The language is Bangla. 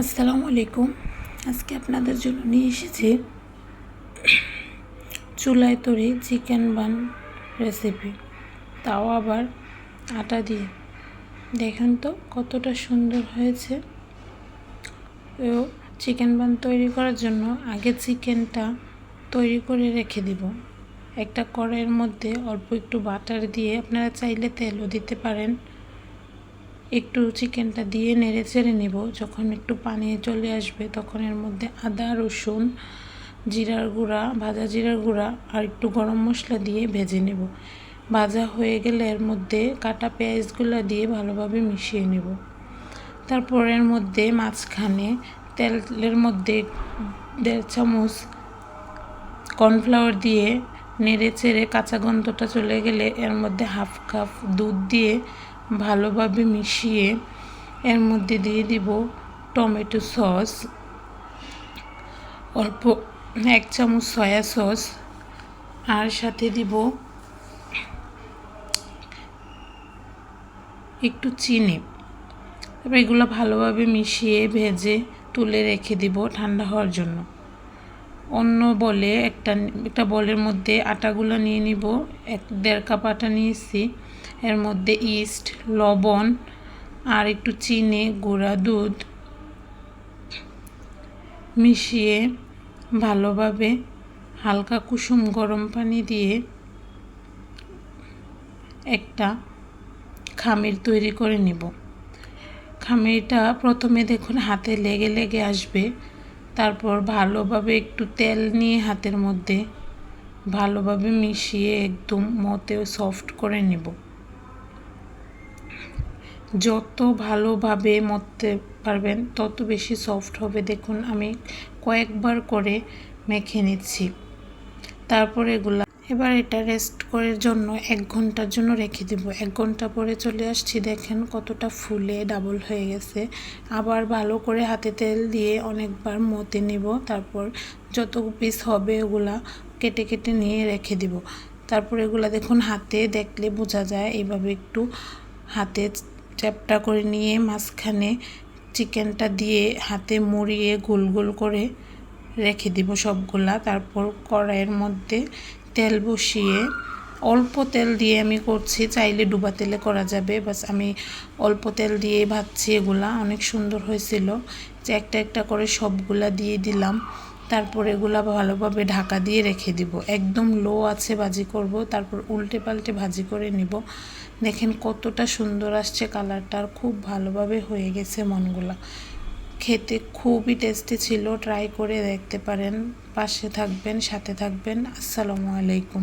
আসসালামু আলাইকুম। আজকে আপনাদের জন্য নিয়ে এসেছি চুলায় তৈরি চিকেন বান রেসিপি তাও আবার আটা দিয়ে। দেখেন তো কতটা সুন্দর হয়েছে। তো চিকেন বান তৈরি করার জন্য আগে চিকেনটা তৈরি করে রেখে দিব। একটা কড়াইয়ের মধ্যে অল্প একটু বাটার দিয়ে আপনারা চাইলে তেলও দিতে পারেন। একটু চিকেনটা দিয়ে নেড়ে চেড়ে নেব। যখন একটু পানি চলে আসবে, তখন এর মধ্যে আদা, রসুন, জিরার গুঁড়া, ভাজা জিরার গুঁড়া আর একটু গরম মশলা দিয়ে ভেজে নেব। ভাজা হয়ে গেলে এর মধ্যে কাটা পেঁয়াজগুলো দিয়ে ভালোভাবে মিশিয়ে নেব। তারপর এর মধ্যে মাঝখানে তেলের মধ্যে দেড় চামচ কর্নফ্লাওয়ার দিয়ে নেড়ে চেড়ে কাঁচা গন্ধটা চলে গেলে এর মধ্যে হাফ কাপ দুধ দিয়ে ভালোভাবে মিশিয়ে এর মধ্যে দিয়ে দিব টমেটো সস, অল্প এক চামচ সয়া সস, আর সাথে দিব একটু চিনি। তারপর এগুলো ভালোভাবে মিশিয়ে ভেজে তুলে রেখে দিব ঠান্ডা হওয়ার জন্য। অন্য বলে একটা একটা বলের মধ্যে আটাগুলো নিয়ে নিব। এক, দেড় কাপ আটা নিয়েছি। এর মধ্যে ইস্ট, লবণ আর একটু চিনি, গুঁড়া দুধ মিশিয়ে ভালোভাবে হালকা কুসুম গরম পানি দিয়ে একটা খামির তৈরি করে নিব। খামিরটা প্রথমে দেখুন হাতে লেগে লেগে আসবে। তারপর ভালোভাবে একটু তেল নিয়ে হাতের মধ্যে ভালোভাবে মিশিয়ে একদম মতেও সফট করে নেব। যত ভালোভাবে মতে পারবেন, তত বেশি সফট হবে। দেখুন, আমি কয়েকবার করে মেখে নিচ্ছি। তারপর এগুলা এবার এটা রেস্ট করার জন্য এক ঘণ্টার জন্য রেখে দেব। এক ঘণ্টা পরে চলে আসছি, দেখেন কতটা ফুলে ডাবল হয়ে গেছে। আবার ভালো করে হাতে তেল দিয়ে অনেকবার মতে নিব, তারপর যত পিস হবে ওগুলা কেটে কেটে নিয়ে রেখে দিব। তারপর এগুলা দেখুন হাতে দেখলে বোঝা যায়, এইভাবে একটু হাতে চ্যাপটা করে নিয়ে মাঝখানে চিকেনটা দিয়ে হাতে মুড়িয়ে গোল গোল করে রেখে দিব সবগুলা। তারপর কড়াইয়ের মধ্যে তেল বসিয়ে অল্প তেল দিয়ে আমি করছি। চাইলে ডুবা তেলে করা যাবে, বাস আমি অল্প তেল দিয়ে ভাজছি এগুলা। অনেক সুন্দর হয়েছিল। যে একটা একটা করে সবগুলা দিয়ে দিলাম। তারপর এগুলা ভালোভাবে ঢাকা দিয়ে রেখে দিব। একদম লো আছে ভাজি করব, তারপর উল্টে পাল্টে ভাজি করে নিব। দেখেন কতটা সুন্দর আসছে কালারটা, আর খুব ভালোভাবে হয়ে গেছে মনগুলা। খেতে খুবই টেস্টি ছিল ট্রাই করে দেখতে পারেন। পাশে থাকবেন সাথে থাকবেন। আসসালামু আলাইকুম।